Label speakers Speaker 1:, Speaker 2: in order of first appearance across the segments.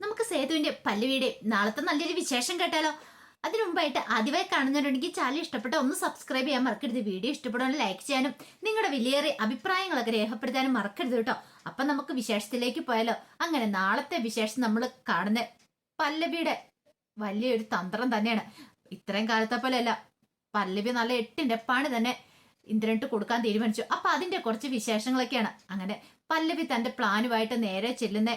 Speaker 1: നമുക്ക് സേതുവിന്റെ പല്ലുവിയുടെ നാളത്തെ നല്ലൊരു വിശേഷം കേട്ടാലോ? അതിനു മുമ്പായിട്ട് ആദ്യമായി കാണുന്നവരുണ്ടെങ്കിൽ ചാനൽ ഇഷ്ടപ്പെട്ട ഒന്ന് സബ്സ്ക്രൈബ് ചെയ്യാൻ മറക്കരുത്. വീഡിയോ ഇഷ്ടപ്പെടുവാൻ ലൈക്ക് ചെയ്യാനും നിങ്ങളുടെ വിലയേറിയ അഭിപ്രായങ്ങളൊക്കെ രേഖപ്പെടുത്താനും മറക്കരുത് കേട്ടോ. അപ്പൊ നമുക്ക് വിശേഷത്തിലേക്ക് പോയാലോ? അങ്ങനെ നാളത്തെ വിശേഷം നമ്മൾ കാണുന്ന പല്ലവിയുടെ വലിയൊരു തന്ത്രം തന്നെയാണ്. ഇത്രയും കാലത്തെ പോലെയല്ല. പല്ലവി നല്ല എട്ടിന്റെ പണി തന്നെ ഇന്ദ്രനിട്ട് കൊടുക്കാൻ തീരുമാനിച്ചു. അപ്പൊ അതിന്റെ കുറച്ച് വിശേഷങ്ങളൊക്കെയാണ്. അങ്ങനെ പല്ലവി തന്റെ പ്ലാനുമായിട്ട് നേരെ ചെല്ലുന്ന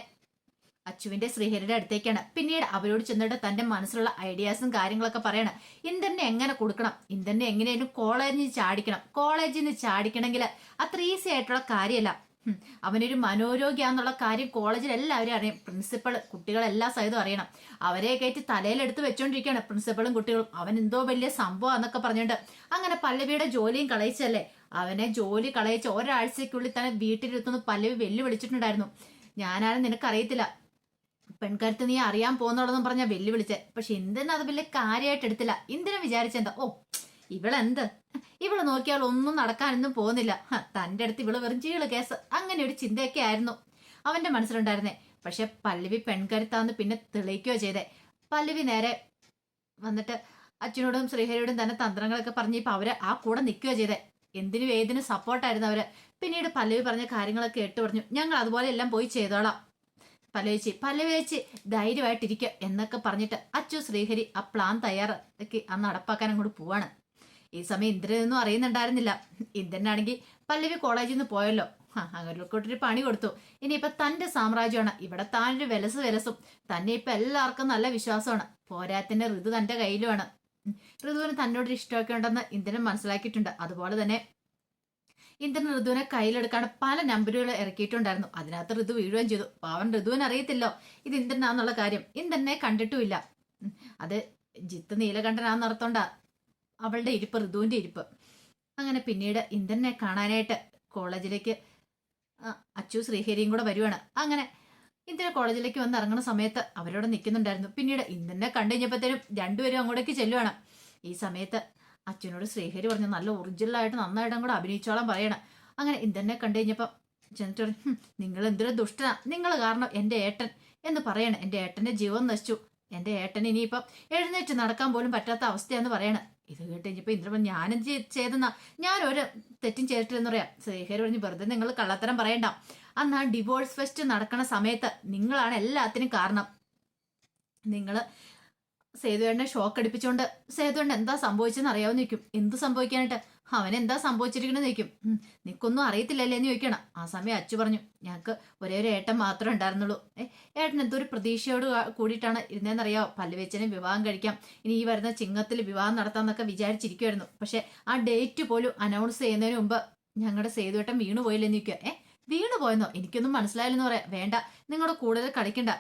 Speaker 1: അച്ചുവിന്റെ ശ്രീഹരിയുടെ അടുത്തേക്കാണ്. പിന്നീട് അവരോട് ചെന്നിട്ട് തന്റെ മനസ്സിലുള്ള ഐഡിയാസും കാര്യങ്ങളൊക്കെ പറയണം. ഇന്ദ്രനെ എങ്ങനെ കൊടുക്കണം? ഇന്ദ്രനെ എങ്ങനെയാലും കോളേജിൽ നിന്ന് ചാടിക്കണം. കോളേജിൽ നിന്ന് ചാടിക്കണമെങ്കിൽ അത്ര ഈസി ആയിട്ടുള്ള കാര്യമല്ല. അവനൊരു മനോരോഗ്യാന്നുള്ള കാര്യം കോളേജിൽ എല്ലാവരും അറിയാം. പ്രിൻസിപ്പൾ കുട്ടികളെല്ലാ സഹിതം അറിയണം. അവരെ കയറ്റി തലയിലെടുത്ത് വെച്ചോണ്ടിരിക്കുകയാണ് പ്രിൻസിപ്പളും കുട്ടികളും. അവൻ എന്തോ വലിയ സംഭവം എന്നൊക്കെ പറഞ്ഞുകൊണ്ട് അങ്ങനെ പല്ലവിയുടെ ജോലിയും കളയിച്ചല്ലേ അവനെ ജോലി കളയിച്ച് ഒരാഴ്ചക്കുള്ളിൽ തന്നെ വീട്ടിലിരുത്തുന്ന പല്ലവി വെല്ലുവിളിച്ചിട്ടുണ്ടായിരുന്നു. ഞാനാണ് നിനക്കറിയത്തില്ല. പെൺകരുത്ത് നീ അറിയാൻ പോകുന്നുള്ളതെന്ന് പറഞ്ഞ വെല്ലുവിളിച്ചേ. പക്ഷെ എന്തിനാ അത് വലിയ കാര്യമായിട്ട് എടുത്തില്ല. എന്തിനാ വിചാരിച്ചെന്താ ഓ ഇവളെന്ത്? ഇവൾ നോക്കിയാൽ ഒന്നും നടക്കാനൊന്നും പോകുന്നില്ല. തന്റെ അടുത്ത് ഇവൾ വെറും ചീൾ കേസ്. അങ്ങനെ ഒരു ചിന്തയൊക്കെ ആയിരുന്നു. അവന്റെ മനസ്സിലുണ്ടായിരുന്നേ. പക്ഷെ പല്ലവി പെൺകരുത്താന്ന് പിന്നെ തെളിയിക്കുകയോ ചെയ്തേ. പല്ലവി നേരെ വന്നിട്ട് അച്ഛനോടും ശ്രീഹരിയോടും തന്നെ തന്ത്രങ്ങളൊക്കെ പറഞ്ഞ് ഇപ്പൊ അവർ ആ കൂടെ നിൽക്കുകയോ ചെയ്തേ. എന്തിനും ഏതിനും സപ്പോർട്ടായിരുന്നു അവർ. പിന്നീട് പല്ലവി പറഞ്ഞ കാര്യങ്ങളൊക്കെ കേട്ട് പറഞ്ഞു. ഞങ്ങൾ അതുപോലെ എല്ലാം പോയി ചെയ്തോളാം. പല്ലവേച്ചി പല്ലവേച്ചി ധൈര്യമായിട്ടിരിക്കുക എന്നൊക്കെ പറഞ്ഞിട്ട് അച്ചു ശ്രീഹരി ആ പ്ലാൻ തയ്യാറാക്കി ആ നടപ്പാക്കാൻ അങ്ങോട്ട് പോവാണ്. ഈ സമയം ഇന്ദ്രനൊന്നും അറിയുന്നുണ്ടായിരുന്നില്ല. ഇന്ദ്രനാണെങ്കിൽ പല്ലവി കോളേജിൽ നിന്ന് പോയല്ലോ. അങ്ങോട്ടൊരു പണി കൊടുത്തു. ഇനിയിപ്പൊ തന്റെ സാമ്രാജ്യമാണ്. ഇവിടെ താനൊരു വിലസ് വിലസും. തന്നെ ഇപ്പൊ എല്ലാവർക്കും നല്ല വിശ്വാസമാണ്. പോരാത്തിന്റെ ഋതു തന്റെ കയ്യിലുമാണ്. ഋതുവിന് തന്നോടൊരു ഇഷ്ടമൊക്കെ ഉണ്ടെന്ന് ഇന്ദ്രൻ മനസ്സിലാക്കിയിട്ടുണ്ട്. അതുപോലെ തന്നെ ഇന്ദ്രൻ ഋതുവിനെ കയ്യിലെടുക്കാൻ പല നമ്പറുകൾ ഇറക്കിയിട്ടുണ്ടായിരുന്നു. അതിനകത്ത് ഋതു വീഴുകയും ചെയ്തു. പാവൻ ഋതുവിന് അറിയത്തില്ലോ? ഇത് ഇന്ദ്രനാന്നുള്ള കാര്യം. ഇന്ദ്രനെ കണ്ടിട്ടുമില്ല. അത് ജിത്ത് നീലകണ്ഠനാന്നർത്ഥോണ്ട അവളുടെ ഇരിപ്പ് ഋതുവിന്റെ ഇരിപ്പ്. അങ്ങനെ പിന്നീട് ഇന്ദ്രനെ കാണാനായിട്ട് കോളേജിലേക്ക് അച്ചു ശ്രീഹരിയും കൂടെ വരുവാണ്. അങ്ങനെ ഇന്ദ്രൻ കോളേജിലേക്ക് വന്ന് ഇറങ്ങുന്ന സമയത്ത് അവരോട് നിൽക്കുന്നുണ്ടായിരുന്നു. പിന്നീട് ഇന്ദ്രനെ കണ്ടു കഴിഞ്ഞപ്പോഴത്തേനും രണ്ടുപേരും അങ്ങോട്ടേക്ക് ചെല്ലുവാണ്. ഈ സമയത്ത് അച്ഛനോട് ശ്രീഹരി പറഞ്ഞു നല്ല ഒറിജിനലായിട്ട് നന്നായിട്ടും കൂടെ അഭിനയിച്ചോളാൻ പറയണം. അങ്ങനെ ഇന്ദ്രനെ കണ്ടു കഴിഞ്ഞപ്പം ചെന്നിട്ട് പറഞ്ഞു, "ഹും, നിങ്ങൾ എന്തൊരു ദുഷ്ടനാ. നിങ്ങൾ കാരണം എന്റെ ഏട്ടൻ. എന്ന് പറയണം. എന്റെ ഏട്ടന്റെ ജീവൻ നശിച്ചു. എന്റെ ഏട്ടൻ ഇനിയിപ്പം എഴുന്നേറ്റ് നടക്കാൻ പോലും പറ്റാത്ത അവസ്ഥയാന്ന് പറയണം. ഇത് കേട്ട് കഴിഞ്ഞപ്പോൾ ഇന്ദ്രൻ ഞാനും ചെയ്തെന്നാ? ഞാൻ ഒരു തെറ്റും ചെയ്തിട്ടില്ലെന്ന് പറയാം. ശ്രീഹരി പറഞ്ഞു വെറുതെ നിങ്ങൾ കള്ളത്തരം പറയണ്ട. അന്ന് ആ ഡിവോഴ്സ് ഫെസ്റ്റ് നടക്കുന്ന സമയത്ത് നിങ്ങളാണ് എല്ലാത്തിനും കാരണം. നിങ്ങൾ സേതുവേണ്ണെ ഷോക്ക് അടിപ്പിച്ചുകൊണ്ട് സേതുവേണ്ണ എന്താ സംഭവിച്ചെന്ന് അറിയാവുന്ന നിൽക്കും എന്ത് സംഭവിക്കാനായിട്ട്? അവൻ എന്താ സംഭവിച്ചിരിക്കണെന്ന് നിൽക്കും നിക്കൊന്നും അറിയത്തില്ലല്ലേ? എന്ന് ചോദിക്കണം. ആ സമയം അച്ചു പറഞ്ഞു. ഞങ്ങൾക്ക് ഒരേ ഒരു ഏട്ടൻ മാത്രമേ ഉണ്ടായിരുന്നുള്ളൂ. ഏ ഏട്ടൻ ഒരു പ്രതീക്ഷയോട് കൂടിയിട്ടാണ് ഇരുന്നതെന്നറിയാമോ പല്ലുവെച്ചനെ വിവാഹം കഴിക്കാം. ഇനി ഈ വരുന്ന ചിങ്ങത്തിൽ വിവാഹം നടത്താമെന്നൊക്കെ വിചാരിച്ചിരിക്കുമായിരുന്നു പക്ഷെ ആ ഡേറ്റ് പോലും അനൗൺസ് ചെയ്യുന്നതിന് മുമ്പ് ഞങ്ങളുടെ സേതുവേട്ടൻ വീണു പോയില്ലെന്ന് ചോദിക്കുക. ഏ വീണു പോയെന്നോ എനിക്കൊന്നും മനസ്സിലായില്ലെന്ന് പറയാം. വേണ്ട. നിങ്ങളുടെ കൂടുതൽ കളിക്കണ്ട.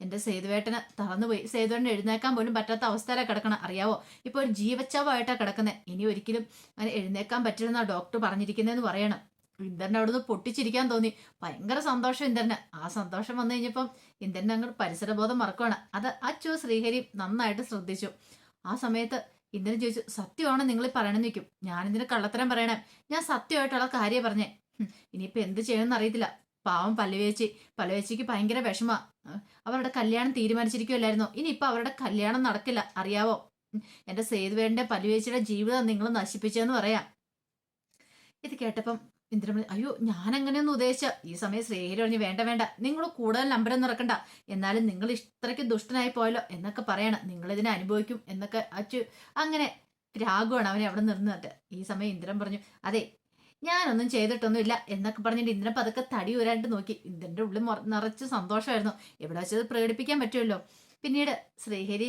Speaker 1: ഉം, എന്റെ സേതുവേട്ടന് തളർന്നുപോയി സേതുവേട്ടൻ എഴുന്നേക്കാൻ പോലും പറ്റാത്ത അവസ്ഥയിലാണ് കിടക്കണം. അറിയാവോ? ഇപ്പൊ ഒരു ജീവച്ചാവായിട്ടാണ് കിടക്കുന്നത് ഇനി ഒരിക്കലും അങ്ങനെ എഴുന്നേക്കാൻ പറ്റില്ലെന്നാണ് ഡോക്ടർ പറഞ്ഞിരിക്കുന്നതെന്ന് പറയണം. ഇന്ദ്രൻ അവിടുന്ന് പൊട്ടിച്ചിരിക്കാൻ തോന്നി. ഭയങ്കര സന്തോഷം ഇന്ദ്രന്. ആ സന്തോഷം വന്നു കഴിഞ്ഞപ്പം ഇന്ദ്രൻ അങ്ങ് പരിസരബോധം മറക്കുവാണ്. അത് അച്ചു ശ്രീഹരി നന്നായിട്ട് ശ്രദ്ധിച്ചു. ആ സമയത്ത് ഇന്ദ്രൻ ചോദിച്ചു സത്യമാണ് നിങ്ങൾ പറയണമെന്ന് നിൽക്കും ഞാനിതിന് കള്ളത്തരം പറയണേ. ഞാൻ സത്യമായിട്ടുള്ള കാര്യം പറഞ്ഞേ. ഇനിയിപ്പോൾ ഇനിയിപ്പോ എന്ത് ചെയ്യണമെന്ന് അറിയത്തില്ല. പാവം പല്ലുവേച്ചി പല്ലുവേച്ചിക്ക് ഭയങ്കര വിഷമാ. അഹ് അവരുടെ കല്യാണം തീരുമാനിച്ചിരിക്കുമല്ലായിരുന്നോ ഇനിയിപ്പോൾ അവരുടെ കല്യാണം നടക്കില്ല. അറിയാവോ? എന്റെ സേതുവേന്റെ പല്ലുവേച്ചിയുടെ ജീവിതം നിങ്ങൾ നശിപ്പിച്ചെന്ന് പറയാം. ഇത് കേട്ടപ്പം ഇന്ദ്രമണി അയ്യോ ഞാൻ അങ്ങനെയൊന്നും ഉദ്ദേശിച്ച. ഈ സമയം ശ്രീഹരി പറഞ്ഞു വേണ്ട വേണ്ട. നിങ്ങൾ കൂടുതൽ നമ്പരൊന്നും ഇറക്കണ്ട. എന്നാലും നിങ്ങൾ ഇത്രയ്ക്ക് ദുഷ്ടനായി പോയല്ലോ എന്നൊക്കെ പറയണം. നിങ്ങൾ ഇതിനെ അനുഭവിക്കും എന്നൊക്കെ അച്ചു അങ്ങനെ രാഗുവാണ് അവനെ അവിടെ നിർന്നിട്ട് ഈ സമയം ഇന്ദ്രൻ പറഞ്ഞു അതെ ഞാനൊന്നും ചെയ്തിട്ടൊന്നുമില്ല എന്നൊക്കെ പറഞ്ഞിട്ട് ഇന്ദ്രൻ പതുക്കെ തടി ഉരാണ്ട് നോക്കി. ഇന്ദ്രന്റെ ഉള്ളിൽ നിറച്ച് സന്തോഷമായിരുന്നു. എവിടെ വെച്ചത് പ്രകടിപ്പിക്കാൻ പറ്റുമല്ലോ. പിന്നീട് ശ്രീഹരി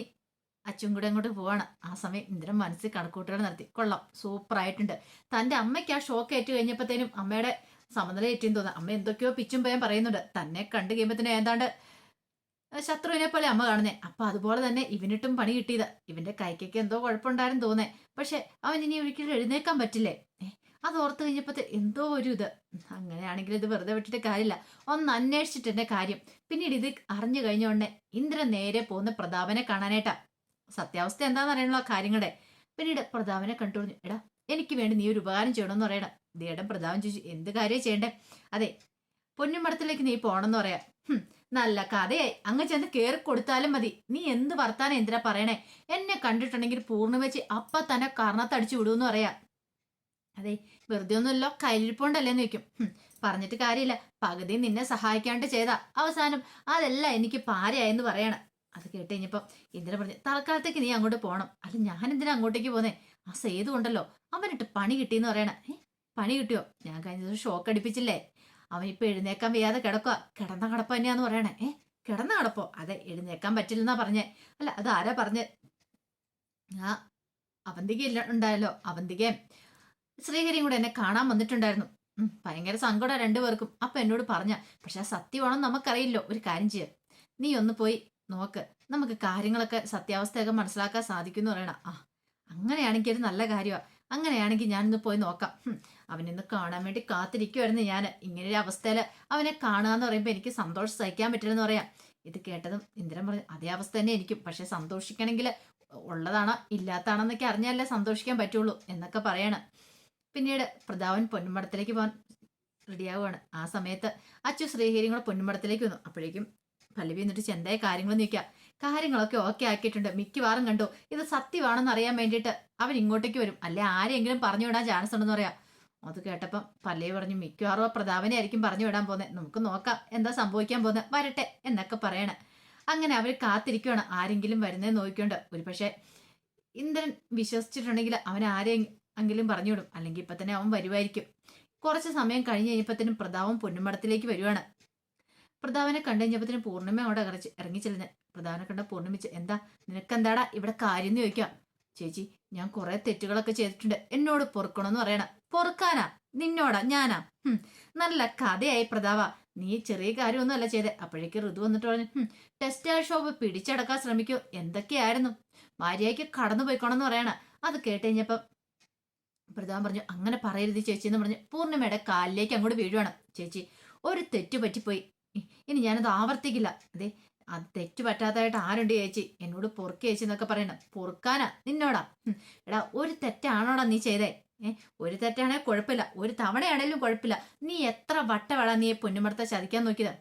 Speaker 1: അച്ഛൻ കൂടെ അങ്ങോട്ട് പോവാണ്. ആ സമയം ഇന്ദ്രൻ മനസ്സിൽ കണക്കൂട്ടുകൾ നടത്തി. കൊള്ളാം സൂപ്പറായിട്ടുണ്ട് തന്റെ അമ്മയ്ക്ക് ആ ഷോക്ക് ഏറ്റു കഴിഞ്ഞപ്പോഴത്തേനും അമ്മയുടെ സമനില ഏറ്റെന്ന് തോന്നുന്നു. അമ്മ എന്തൊക്കെയോ പിച്ചും പയം പറയുന്നുണ്ട്. തന്നെ കണ്ടു കഴിയുമ്പോഴത്തേനും ഏതാണ്ട് ശത്രുവിനെ പോലെ അമ്മ കാണുന്നേ. അപ്പൊ അതുപോലെ തന്നെ ഇവനിട്ടും പണി കിട്ടിയത്. ഇവന്റെ കൈക്കൊക്കെ എന്തോ കുഴപ്പമുണ്ടായിരുന്നു തോന്നേ. പക്ഷെ അവൻ ഇനി ഒരിക്കലും എഴുന്നേക്കാൻ പറ്റില്ലേ? അത് ഓർത്ത് കഴിഞ്ഞപ്പോഴത്തെ എന്തോ ഒരു ഇത് അങ്ങനെയാണെങ്കിൽ ഇത് വെറുതെ വിട്ടിട്ട് കാര്യമില്ല. ഒന്ന് അന്വേഷിച്ചിട്ട് എന്റെ കാര്യം. പിന്നീട് ഇത് അറിഞ്ഞു കഴിഞ്ഞ ഇന്ദ്രൻ നേരെ പോകുന്ന പ്രതാപനെ കാണാനായിട്ടാ. സത്യാവസ്ഥ എന്താന്ന് അറിയണല്ലോ കാര്യങ്ങളെ. കാര്യങ്ങളുടെ പിന്നീട് പ്രതാപനെ കണ്ടുപിടിഞ്ഞു എടാ എനിക്ക് വേണ്ടി നീ ഒരു ഉപകാരം ചെയ്യണമെന്ന് പറയണം ദേടം പ്രതാപൻ ചോദിച്ചു എന്ത് കാര്യം ചെയ്യണ്ടേ? അതെ പൊന്നുമടത്തിലേക്ക് നീ പോണെന്ന് പറയാം. നല്ല കഥയായി. അങ്ങ് ചെന്ന് കേറി കൊടുത്താലും മതി. നീ എന്ത് വർത്താനം എന്തിനാ പറയണേ? എന്നെ കണ്ടിട്ടുണ്ടെങ്കിൽ പൂർണിമച്ച് അപ്പ തന്നെ കർണത്തടിച്ചു വിടുമെന്ന് പറയാ. അതെ വെറുതെ ഒന്നുമല്ലോ കയ്യിരിപ്പുണ്ടല്ലേന്ന് വെക്കും പറഞ്ഞിട്ട് കാര്യമില്ല. പകുതി നിന്നെ സഹായിക്കാണ്ട് ചെയ്താ. അവസാനം അതല്ല എനിക്ക് പാരയായെന്ന് പറയണം. അത് കേട്ട് കഴിഞ്ഞപ്പം ഇന്ദ്രൻ പറഞ്ഞു തൽക്കാലത്തേക്ക് നീ അങ്ങോട്ട് പോണം. അല്ല ഞാൻ എന്തിനാ അങ്ങോട്ടേക്ക് പോന്നേ? ആ സേതു ഉണ്ടല്ലോ. അവനിട്ട് പണി കിട്ടിയെന്ന് പറയണ. ഏ പണി കിട്ടിയോ? ഞാൻ കഴിഞ്ഞ ദിവസം ഷോക്ക് അടിപ്പിച്ചില്ലേ? അവൻ ഇപ്പൊ എഴുന്നേക്കാൻ വയ്യാതെ കിടക്കുക കിടന്ന കടപ്പ തന്നെയാന്ന് പറയണേ. ഏ കിടന്ന കടപ്പോ? അതെ എഴുന്നേക്കാൻ പറ്റില്ലെന്നാ പറഞ്ഞേ. അല്ല അത് ആരാ പറഞ്ഞേ? ആ അവന്തിക ഇല്ല ഉണ്ടായല്ലോ. അവന്തികയും ശ്രീഹരിയും കൂടെ എന്നെ കാണാൻ വന്നിട്ടുണ്ടായിരുന്നു. ഭയങ്കര സങ്കടം രണ്ടുപേർക്കും. അപ്പൊ എന്നോട് പറഞ്ഞ പക്ഷെ ആ സത്യമാണെന്ന് നമുക്കറിയില്ലോ ഒരു കാര്യം ചെയ്യാം. നീ ഒന്ന് പോയി നോക്ക്. നമുക്ക് കാര്യങ്ങളൊക്കെ സത്യാവസ്ഥയൊക്കെ മനസ്സിലാക്കാൻ സാധിക്കും എന്ന് പറയണ. ആ അങ്ങനെയാണെങ്കിൽ ഒരു നല്ല കാര്യമാണ് അങ്ങനെയാണെങ്കിൽ ഞാനിന്ന് പോയി നോക്കാം. അവനിന്ന് കാണാൻ വേണ്ടി കാത്തിരിക്കുമായിരുന്നു ഞാൻ ഇങ്ങനെ ഒരു അവസ്ഥയിൽ അവനെ കാണുക എന്ന് പറയുമ്പോൾ എനിക്ക് സന്തോഷം സഹിക്കാൻ പറ്റില്ലെന്ന് പറയാം. ഇത് കേട്ടതും ഇന്ദ്രൻ പറഞ്ഞു അതേ അവസ്ഥ തന്നെ എനിക്കും. പക്ഷെ സന്തോഷിക്കണമെങ്കിൽ ഉള്ളതാണോ ഇല്ലാത്താണെന്നൊക്കെ അറിഞ്ഞാലേ സന്തോഷിക്കാൻ പറ്റുള്ളൂ എന്നൊക്കെ പറയാണ്. പിന്നീട് പ്രതാപൻ പൊന്നുമടത്തിലേക്ക് പോകാൻ റെഡിയാവുകയാണ്. ആ സമയത്ത് അച്ചു ശ്രീഹരിയും കൂടെ പൊന്നുമടത്തിലേക്ക് വന്നു. അപ്പോഴേക്കും പല്ലവി എന്നിട്ട് ചെന്തായ കാര്യങ്ങൾ നീക്കുക കാര്യങ്ങളൊക്കെ ഓക്കെ ആക്കിയിട്ടുണ്ട്. മിക്കവാറും കണ്ടു. ഇത് സത്യമാണെന്ന് അറിയാൻ വേണ്ടിയിട്ട് അവൻ ഇങ്ങോട്ടേക്ക് വരും. അല്ലെ ആരെങ്കിലും പറഞ്ഞു വിടാൻ ചാൻസ് ഉണ്ടെന്ന് പറയാം. അത് കേട്ടപ്പം പല്ലവി പറഞ്ഞു മിക്കവാറും ആ പ്രതാപനെ ആയിരിക്കും പറഞ്ഞു വിടാൻ പോകുന്നത് നമുക്ക് നോക്കാം എന്താ സംഭവിക്കാൻ പോകുന്നത് വരട്ടെ എന്നൊക്കെ പറയണേ. അങ്ങനെ അവർ കാത്തിരിക്കുകയാണ് ആരെങ്കിലും വരുന്നേ നോക്കിക്കൊണ്ട്. ഒരു പക്ഷേ ഇന്ദ്രൻ വിശ്വസിച്ചിട്ടുണ്ടെങ്കിൽ അവൻ ആരെങ്കിലും പറഞ്ഞു വിടും. അല്ലെങ്കിൽ ഇപ്പൊ തന്നെ അവൻ വരുമായിരിക്കും കുറച്ച് സമയം കഴിഞ്ഞ് കഴിഞ്ഞപ്പത്തിനും പ്രതാപം പൊന്നുമടത്തിലേക്ക് വരുവാണ്. പ്രതാപനെ കണ്ടു കഴിഞ്ഞപ്പത്തിനും പൂർണിമ അവിടെ ഇറങ്ങി ഇറങ്ങിച്ചെല്ലുന്നത് പ്രതാപനെ കണ്ട പൂർണിമിച്ച് എന്താ? നിനക്കെന്താടാ ഇവിടെ കാര്യം എന്ന് ചോദിക്കാം ചേച്ചി ഞാൻ കുറെ തെറ്റുകളൊക്കെ ചെയ്തിട്ടുണ്ട്. എന്നോട് പൊറുക്കണമെന്ന് പറയണ. പൊറുക്കാനാ? നിന്നോടാ? ഞാനാ? നല്ല കഥയായി പ്രതാപ. നീ ചെറിയ കാര്യമൊന്നും അല്ല ചെയ്തേ. അപ്പോഴേക്ക് ഋതു വന്നിട്ട് പറഞ്ഞു "ഹും, ടെക്സ്റ്റൈൽ ഷോപ്പ് പിടിച്ചടക്കാൻ ശ്രമിക്കൂ. എന്തൊക്കെയായിരുന്നു? ഭാര്യയ്ക്ക് കടന്നു പോയിക്കോണമെന്ന് പറയണ. അത് കേട്ട് കഴിഞ്ഞപ്പം പ്രതാപൻ പറഞ്ഞു അങ്ങനെ പറയരുത് ചേച്ചി എന്ന് പറഞ്ഞു പൂർണിമയുടെ കാലിലേക്ക് അങ്ങോട്ട് വീഴുവാണ്. ചേച്ചി ഒരു തെറ്റ് പറ്റിപ്പോയി. ഇനി ഞാനത് ആവർത്തിക്കില്ല. അതെ അത് തെറ്റ് പറ്റാത്തതായിട്ട് ആരുണ്ട് ചേച്ചി? എന്നോട് പൊറുക്ക് ചേച്ചി എന്നൊക്കെ പറയണം. പൊറുക്കാനാ? നിന്നോടാ? എടാ ഒരു തെറ്റാണോടാ നീ ചെയ്തേ? ഒരു തെറ്റാണെങ്കിൽ കുഴപ്പമില്ല. ഒരു തവണയാണേലും കുഴപ്പമില്ല. നീ എത്ര വട്ടവേള നീ പൊന്നുമടത്തെ ചതിക്കാൻ നോക്കിയത്?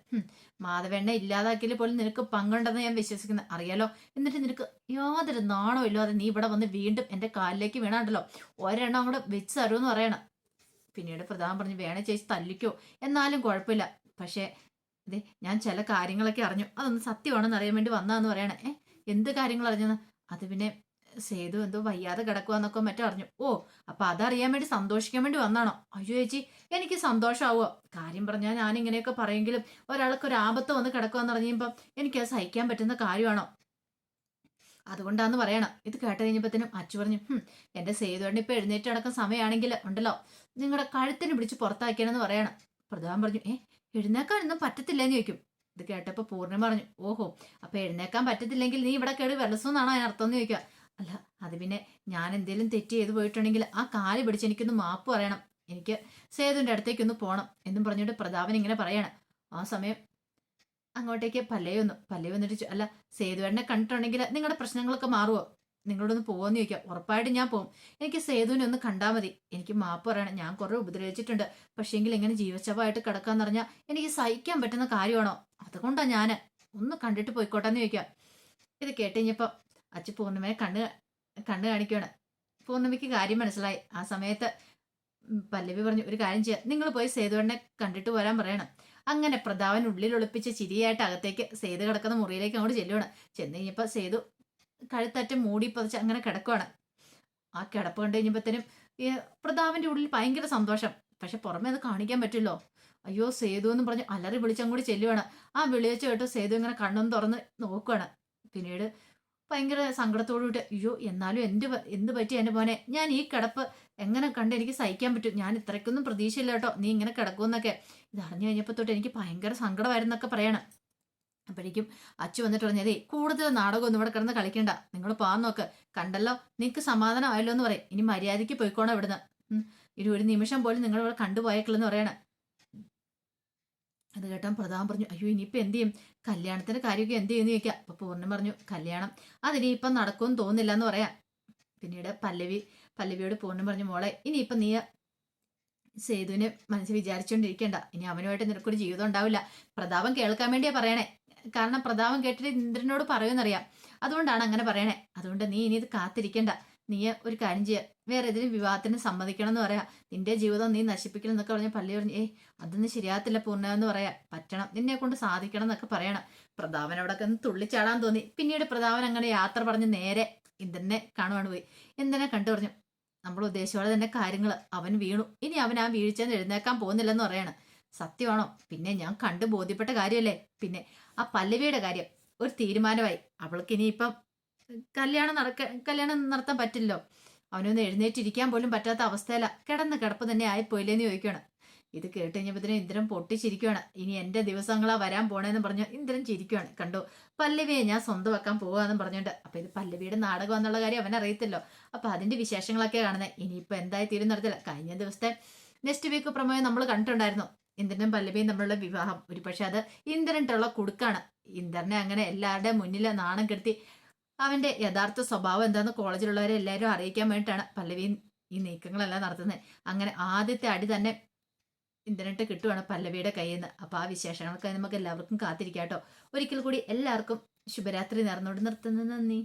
Speaker 1: മാധവേണ്ണ ഇല്ലാതാക്കിയാൽ പോലും നിനക്ക് പങ്കുണ്ടെന്ന് ഞാൻ വിശ്വസിക്കുന്നു അറിയാലോ? എന്നിട്ട് നിനക്ക് യാതൊരു നാണോ ഇല്ലാതെ നീ ഇവിടെ വന്ന് വീണ്ടും എന്റെ കാലിലേക്ക് വീണാണ്ടല്ലോ? ഒരെണ്ണം കൂടെ വെച്ച് തരുമെന്ന് പറയണം. പിന്നീട് പ്രധാനം പറഞ്ഞു വേണേ ചേച്ചി തല്ലിക്കോ. എന്നാലും കുഴപ്പമില്ല. പക്ഷേ അതെ ഞാൻ ചില കാര്യങ്ങളൊക്കെ അറിഞ്ഞു. അതൊന്ന് സത്യമാണെന്ന് അറിയാൻ വേണ്ടി വന്നതെന്ന് പറയണേ. എന്ത് കാര്യങ്ങൾ അറിഞ്ഞെന്ന്? അത് പിന്നെ സേതു എന്തോ വയ്യാതെ കിടക്കുവാന്നൊക്കെ മറ്റോ അറിഞ്ഞു. ഓ അപ്പൊ അതറിയാൻ വേണ്ടി സന്തോഷിക്കാൻ വേണ്ടി വന്നാണോ? അയ്യോ ചേച്ചി എനിക്ക് സന്തോഷമാവോ കാര്യം പറഞ്ഞാൽ ഞാൻ ഇങ്ങനെയൊക്കെ പറയെങ്കിലും ഒരാൾക്ക് ഒരു ആപത്ത് വന്ന് കിടക്കുവാന്ന് അറിയുമ്പം എനിക്കത് സഹിക്കാൻ പറ്റുന്ന കാര്യമാണോ? അതുകൊണ്ടാന്ന് പറയണം. ഇത് കേട്ട് കഴിഞ്ഞപ്പോഴത്തേനും അച്ചു പറഞ്ഞു "ഹും, എന്റെ സേതുവേണ്ടി ഇപ്പൊ എഴുന്നേറ്റ് നടക്കുന്ന സമയമാണെങ്കിൽ ഉണ്ടല്ലോ. നിങ്ങളുടെ കഴുത്തിന് പിടിച്ച് പുറത്താക്കിയാണെന്ന് പറയണം. പ്രധാൻ പറഞ്ഞു ഏ എഴുന്നേക്കാനൊന്നും പറ്റത്തില്ലെന്ന് ചോദിക്കും. ഇത് കേട്ടപ്പോ പൂർണി പറഞ്ഞു ഓഹോ അപ്പൊ എഴുന്നേക്കാൻ പറ്റത്തില്ലെങ്കിൽ നീ ഇവിടെ കേട് വെള്ളസെന്നാണോ അതിനർത്ഥം എന്ന് ചോദിക്കുക. അല്ല അത് പിന്നെ ഞാൻ എന്തെങ്കിലും തെറ്റ് ചെയ്തു പോയിട്ടുണ്ടെങ്കിൽ ആ കാൽ പിടിച്ച് എനിക്കൊന്ന് മാപ്പ് പറയണം. എനിക്ക് സേതുവിന്റെ അടുത്തേക്കൊന്ന് പോകണം എന്നും പറഞ്ഞുകൊണ്ട് പ്രതാപൻ ഇങ്ങനെ പറയണം. ആ സമയം അങ്ങോട്ടേക്ക് പല്ലയൊന്നു പല്ലയോ ചോ- അല്ല സേതുവേണ്ണെ കണ്ടിട്ടുണ്ടെങ്കിൽ നിങ്ങളുടെ പ്രശ്നങ്ങളൊക്കെ മാറുമോ നിങ്ങളോടൊന്ന് പോകുമെന്ന് ചോദിക്കാം. ഉറപ്പായിട്ട് ഞാൻ പോകും എനിക്ക് സേതുവിനെ ഒന്ന് കണ്ടാൽ മതി. എനിക്ക് മാപ്പ് പറയണം. ഞാൻ കുറേ ഉപദ്രവിച്ചിട്ടുണ്ട്. പക്ഷേങ്കിൽ ഇങ്ങനെ ജീവശവമായിട്ട് കിടക്കാന്ന് പറഞ്ഞാൽ എനിക്ക് സഹിക്കാൻ പറ്റുന്ന കാര്യമാണോ? അതുകൊണ്ടാണ് ഞാൻ ഒന്ന് കണ്ടിട്ട് പോയിക്കോട്ടെ എന്ന് ചോദിക്കാം. ഇത് കേട്ട് കഴിഞ്ഞപ്പോ അച്ഛൻ പൂർണിമയെ കണ്ണ് കണ്ണ് കാണിക്കുകയാണ് പൂർണിമയ്ക്ക് കാര്യം മനസ്സിലായി. ആ സമയത്ത് പല്ലവി പറഞ്ഞു ഒരു കാര്യം ചെയ്യാം. നിങ്ങൾ പോയി സേതുവണ്ണെ കണ്ടിട്ട് വരാൻ പറയണം. അങ്ങനെ പ്രതാപൻ ഉള്ളിൽ ഒളിപ്പിച്ച ചിരിയായിട്ട് അകത്തേക്ക് സേതു കിടക്കുന്ന മുറിയിലേക്ക് അങ്ങോട്ട് ചെല്ലുവാണ്. ചെന്ന് കഴിഞ്ഞപ്പോൾ സേതു കഴുത്തറ്റം മൂടി പതിച്ച് അങ്ങനെ കിടക്കുവാണ്. ആ കിടപ്പ് കണ്ടു കഴിഞ്ഞപ്പോഴത്തേനും ഈ പ്രതാപന്റെ ഉള്ളിൽ ഭയങ്കര സന്തോഷം. പക്ഷെ പുറമെ അത് കാണിക്കാൻ പറ്റില്ലോ. അയ്യോ സേതു എന്ന് പറഞ്ഞ് അലറി വിളിച്ചങ്ങോട്ട് ചെല്ലുവാണ്. ആ വിളിയച്ച് കേട്ട് സേതു ഇങ്ങനെ കണ്ണും തുറന്ന് നോക്കുവാണ്. പിന്നീട് ഭയങ്കര സങ്കടത്തോടു കൂടി അയ്യോ എന്നാലും എന്ത് എന്ത് പറ്റി എന്റെ മോനെ? ഞാൻ ഈ കിടപ്പ് എങ്ങനെ കണ്ട് എനിക്ക് സഹിക്കാൻ പറ്റും? ഞാൻ ഇത്രയ്ക്കൊന്നും പ്രതീക്ഷയില്ല കേട്ടോ. നീ ഇങ്ങനെ കിടക്കുമെന്നൊക്കെ. ഇത് അറിഞ്ഞു കഴിഞ്ഞപ്പോൾ തൊട്ട് എനിക്ക് ഭയങ്കര സങ്കടമായിരുന്നൊക്കെ പറയണം. അപ്പോഴേക്കും അച്ചു വന്നിട്ട് പറഞ്ഞതേ കൂടുതൽ നാടകമൊന്നും ഇവിടെ കിടന്ന് കളിക്കണ്ട. നിങ്ങൾ പോകാൻ നോക്ക്. കണ്ടല്ലോ നിങ്ങൾക്ക് സമാധാനമായല്ലോ എന്ന് പറയും. ഇനി മര്യാദയ്ക്ക് പോയിക്കോണം ഇവിടുന്ന്. ഇനി ഒരു നിമിഷം പോലും നിങ്ങൾ ഇവിടെ കണ്ടുപോയേക്കില്ലെന്ന് പറയണ. അത് കേട്ടാൻ പ്രതാപം പറഞ്ഞു അയ്യോ ഇനിയിപ്പോൾ എന്ത് ചെയ്യും? കല്യാണത്തിന്റെ കാര്യമൊക്കെ എന്ത് ചെയ്യുമെന്ന് ചോദിക്കാം അപ്പോൾ പൂർണം പറഞ്ഞു കല്യാണം അതിനിപ്പം നടക്കുമെന്ന് തോന്നുന്നില്ല എന്ന് പറയാം. പിന്നീട് പല്ലവി പല്ലവിയോട് പൂർണം പറഞ്ഞു മോളെ ഇനിയിപ്പം നീ സേതുവിനെ മനസ്സിൽ വിചാരിച്ചുകൊണ്ടിരിക്കേണ്ട ഇനി അവനുമായിട്ട് നിനക്കൊരു ജീവിതം ഉണ്ടാവില്ല. പ്രതാപം കേൾക്കാൻ വേണ്ടിയാ പറയണേ. കാരണം പ്രതാപം കേട്ടിട്ട് ഇന്ദ്രനോട് പറയുമെന്നറിയാം. അതുകൊണ്ടാണ് അങ്ങനെ പറയണേ. അതുകൊണ്ട് നീ ഇനി ഇത് കാത്തിരിക്കണ്ട. നീ ഒരു കാര്യം ചെയ്യുക വേറെ ഏതെങ്കിലും വിവാഹത്തിന് സമ്മതിക്കണം എന്ന് പറയാം. നിന്റെ ജീവിതം നീ നശിപ്പിക്കണം എന്നൊക്കെ പറഞ്ഞ പള്ളി പറഞ്ഞു ഏയ് അതൊന്നും ശരിയാകത്തില്ല പൂർണ എന്ന് പറയാം. പറ്റണം. നിന്നെ കൊണ്ട് സാധിക്കണം എന്നൊക്കെ പറയണം. പ്രതാപൻ അവിടെ ഒന്ന് തുള്ളിച്ചാടാൻ തോന്നി. പിന്നീട് പ്രതാപൻ അങ്ങനെ യാത്ര പറഞ്ഞ് നേരെ ഇന്ദ്രനെ കാണുവാണ് പോയി. ഇന്ദ്രനെ കണ്ടു പറഞ്ഞു നമ്മൾ ഉദ്ദേശിച്ചോടെ തന്നെ കാര്യങ്ങൾ അവൻ വീണു. ഇനി അവൻ ആ വീഴ്ച എഴുന്നേക്കാൻ പോകുന്നില്ലെന്ന് പറയണം. സത്യമാണോ? പിന്നെ ഞാൻ കണ്ടു ബോധ്യപ്പെട്ട കാര്യമല്ലേ? പിന്നെ ആ പല്ലവിയുടെ കാര്യം ഒരു തീരുമാനമായി. അവൾക്ക് ഇനിയിപ്പം കല്യാണം നടക്ക കല്യാണം നടത്താൻ പറ്റില്ലോ? അവനൊന്ന് എഴുന്നേറ്റിരിക്കാൻ പോലും പറ്റാത്ത അവസ്ഥയല്ല കിടന്ന് കിടപ്പ് തന്നെ ആയിപ്പോയില്ലേന്ന് ചോദിക്കുകയാണ് ഇത് കേട്ട് കഴിഞ്ഞപ്പോഴത്തേനും ഇന്ദ്രൻ പൊട്ടിച്ചിരിക്കുകയാണ് ഇനി എന്റെ ദിവസങ്ങളാ വരാൻ പോണേന്ന് പറഞ്ഞു ഇന്ദ്രൻ ചിരിക്കുകയാണ് കണ്ടു? പല്ലവിയെ ഞാൻ സ്വന്തമാക്കാൻ പോവാന്ന് പറഞ്ഞുകൊണ്ട്. അപ്പൊ ഇത് പല്ലവിയുടെ നാടകം എന്നുള്ള കാര്യം അവൻ അറിയത്തില്ലോ അപ്പൊ അതിന്റെ വിശേഷങ്ങളൊക്കെ കാണുന്നത് ഇനിയിപ്പോ എന്തായി തീരും കഴിഞ്ഞ ദിവസത്തെ നെക്സ്റ്റ് വീക്ക് പ്രമേയം നമ്മൾ കണ്ടിട്ടുണ്ടായിരുന്നു. ഇന്ദ്രനും പല്ലവിയും തമ്മിലുള്ള വിവാഹം. ഒരു പക്ഷെ അത് ഇന്ദ്രനിട്ടുള്ള കുടുക്കാണ്. ഇന്ദ്രനെ അങ്ങനെ എല്ലാവരുടെ മുന്നിൽ നാണം കെടുത്തി അവന്റെ യഥാർത്ഥ സ്വഭാവം എന്താണെന്ന് കോളേജിലുള്ളവരെ എല്ലാവരും അറിയിക്കാൻ വേണ്ടിയിട്ടാണ് പല്ലവി ഈ നീക്കങ്ങളെല്ലാം നടത്തുന്നത് അങ്ങനെ ആദ്യത്തെ അടി തന്നെ ഇന്ദ്രനിട്ട് കിട്ടുവാണ് പല്ലവിയുടെ കയ്യിൽ നിന്ന് അപ്പൊ ആ വിശേഷങ്ങൾക്കായി നമുക്ക് എല്ലാവർക്കും കാത്തിരിക്കാം കേട്ടോ ഒരിക്കൽ കൂടി എല്ലാവർക്കും ശുഭരാത്രി നേർന്നോട് നിർത്തുന്നു. നന്ദി.